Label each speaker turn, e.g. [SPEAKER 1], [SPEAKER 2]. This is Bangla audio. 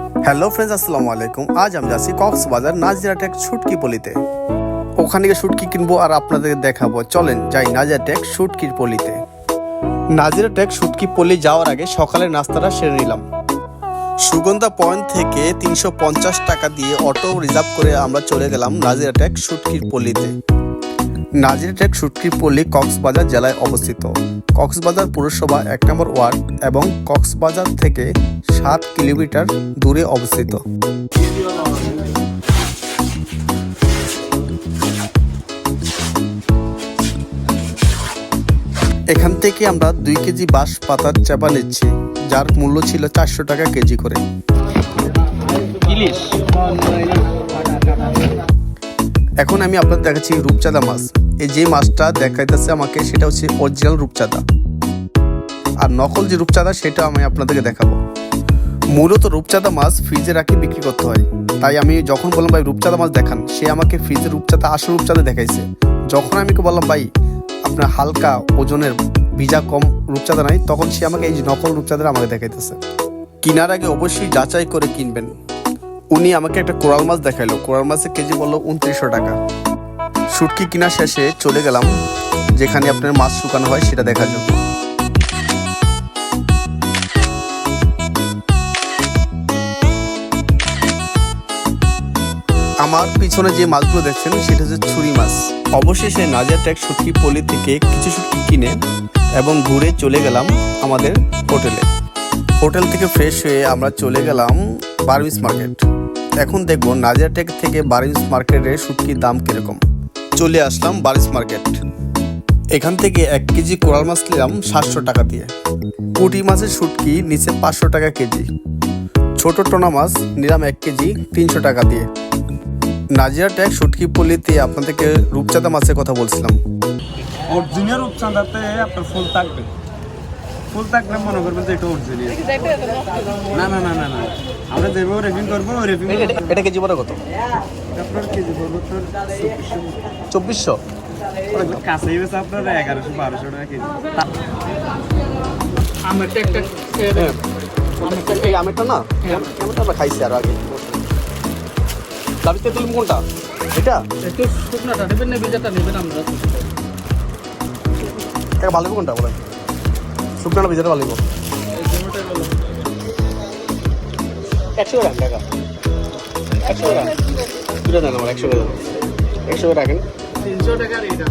[SPEAKER 1] হ্যালো ফ্রেন্ডস আসসালামু আলাইকুম। আজ আমি যাচ্ছি কক্সবাজার নাজিরাটেক শুটকি পলিতে। ওখানে গিয়ে শুটকি কিনবো আর আপনাদের দেখাবো। চলেন যাই নাজিরাটেক শুটকির পলিতে। নাজিরাটেক শুটকি পলি যাওয়ার আগে সকালের নাস্তাটা সেরে নিলাম। সুগন্ধা পয়েন্ট থেকে তিনশো পঞ্চাশ টাকা দিয়ে অটো রিজার্ভ করে আমরা চলে গেলাম নাজিরা নাজিরাটেক শুটকির পল্লীতে নাজিরাটেক শুটকির পল্লী কক্সবাজার জেলায় অবস্থিত। কক্সবাজার পুরসভা এক নম্বর ওয়ার্ড এবং কক্সবাজার থেকে সাত কিলোমিটার দূরে অবস্থিত। এখান থেকে আমরা দুই কেজি বাঁশ পাতার চাপা নিচ্ছি যার মূল্য ছিল চারশো টাকা কেজি করে। এখন আমি আপনাদের দেখাচ্ছি রূপচাঁদা মাছ। এই যে মাছটা দেখাইতেছে আমাকে, সেটা হচ্ছে অরিজিনাল রূপচাঁদা। আর নকল যে রূপচাঁদা, সেটা আমি আপনাদেরকে দেখাবো। মূলত রূপচাঁদা মাছ ফ্রিজে রাখি বিক্রি করতে হয়। তাই আমি যখন বললাম, ভাই, রূপচাঁদা মাছ দেখান, সে আমাকে ফ্রিজে রূপচাঁদা, আসল রূপচাঁদা দেখাইছে। যখন আমি বললাম, ভাই, আপনার হালকা ওজনের ভিজা কম রূপচাঁদা নাই, তখন সে আমাকে এই নকল রূপচাঁদা আমাকে দেখাইতেছে। কেনার আগে অবশ্যই যাচাই করে কিনবেন। উনি আমাকে একটা কোরাল মাছ দেখাইলো। কোরাল মাছের কেজি বলল উনত্রিশশো টাকা। শুটকি কিনা শেষে চলে গেলাম, যেখানে আপনার মাছ শুকানো হয় সেটা দেখার জন্য। আমার পিছনে যে মাছগুলো দেখছেন, সেটা হচ্ছে ছুরি মাছ। অবশেষে নাজিয়াটেক শুটকি পলি থেকে কিছু শুটকি কিনে এবং ঘুরে চলে গেলাম আমাদের হোটেলে। হোটেল থেকে ফ্রেশ হয়ে আমরা চলে গেলাম বার্মিস মার্কেট। এখন দেখব নাজিয়াটেক থেকে বার্মিস মার্কেটের শুটকির দাম কীরকম। চলে আসলাম বারিস মার্কেট। এখান থেকে এক কেজি কোরাল মাছ নিলাম সাতশো টাকা দিয়ে। পুঁটি মাছের শুটকি নিচে পাঁচশো টাকা কেজি। ছোট টোনা মাছ নিলাম এক কেজি তিনশো টাকা দিয়ে। নাজিরা ট্যাগ শুটকি পল্লিতে আপনাদেরকে রূপচাঁদা মাছের কথা বলছিলাম।
[SPEAKER 2] অরিজিনাল রূপচাঁদাতে আপনার ফুল থাকবে। ফুল থাকলে মনে করবেন যে এটা অরিজিনাল না না না না না। আমরা যেভাবে রেফিং করব ওই রেফিং
[SPEAKER 1] এটা কেজি পরে কত?
[SPEAKER 2] আপনার কেজি পড়ব তোর
[SPEAKER 1] চব্বিশশো।
[SPEAKER 2] কাছেই বেছে আপনার এগারোশো বারোশো টাকা কেজি।
[SPEAKER 3] আমেরটা একটা
[SPEAKER 1] এই আমেরটা না? আমেরটা আমরা খাইছি আর আগে। দাবিতে তুলুম কোনটা? এটা?
[SPEAKER 3] একটু শুকনাটা নেবেন না ভিজাটা নেবেন আমরা।
[SPEAKER 1] এটা ভালো কোনটা বলেন? শুকনো ভিজাতে হবে একশো টাকা টাকা। একশো টাকা দুটো দেন আমার একশো টাকা একশো টাকা রাখেন।
[SPEAKER 3] তিনশো এটা